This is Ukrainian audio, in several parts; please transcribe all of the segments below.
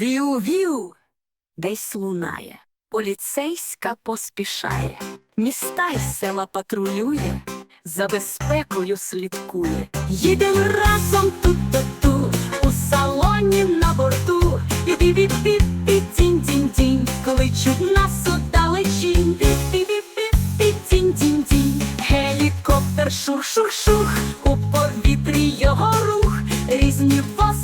Віу-віу, десь лунає, поліцейська поспішає, міста й села патрулює, за безпекою слідкує. Їдем разом тут-ту-ту, у салоні на борту, і бі бі бі бі тінь тінь тінь кличуть нас удалечінь, бі бі бі бі бі тінь тінь тінь Гелікоптер шух-шух-шух, у повітрі його рух, різні возить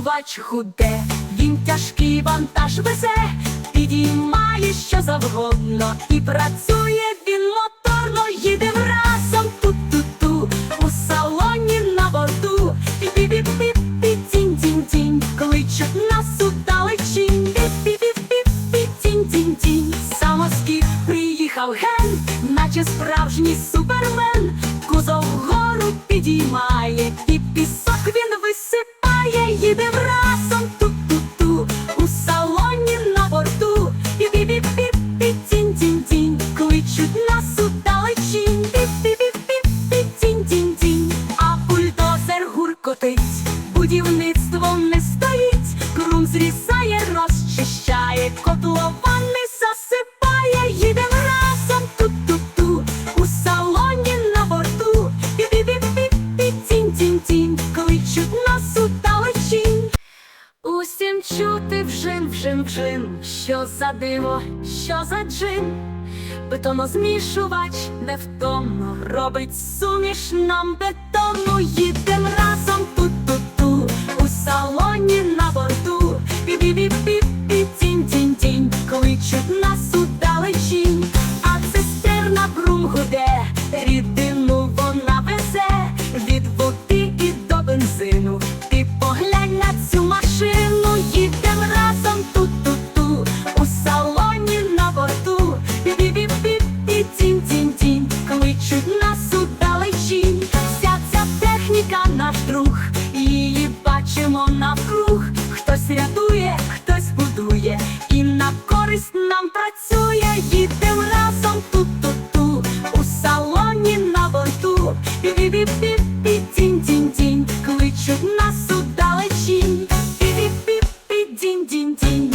Навантажувач худе, він тяжкий вантаж везе, підіймає що завгодно, і працює він моторно, їдем разом тут-ту-ту, у салоні на борту, і бі бі бі бі тінь тінь тінь кличуть нас удалечінь, бі бі бі бі бі тінь тінь тінь Самоскіп приїхав ген, наче справжній супермен, кузов вгору підіймає, гуркотить, будівництво не стоїть, крум зрізає, розчищає, котловани засипає, їдем разом. Тут-ту-ту, у салоні на борту, бі бі бі бі тінь тінь тінь кличуть нас удалечінь. Усім чути вжин, вжин, вжин, що за диво, що за джин. Бетонозмішувач невтомно робить суміш нам бетону. Їдем разом. у салоні на борту. Пі-пі-пі-пі-пі, тінь-тінь-тінь, кличуть нас удалечінь, а цистерна брум гуде, користь нам працює. Їдем разом тут-ту-ту, у салоні на борту. Бі-бі-бі-бі, тінь-тінь-тінь, кличуть нас удалечінь. Бі-бі-бі-бі, дінь-дінь-дінь.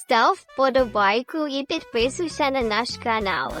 Став вподобайку і підписуйся на наш канал.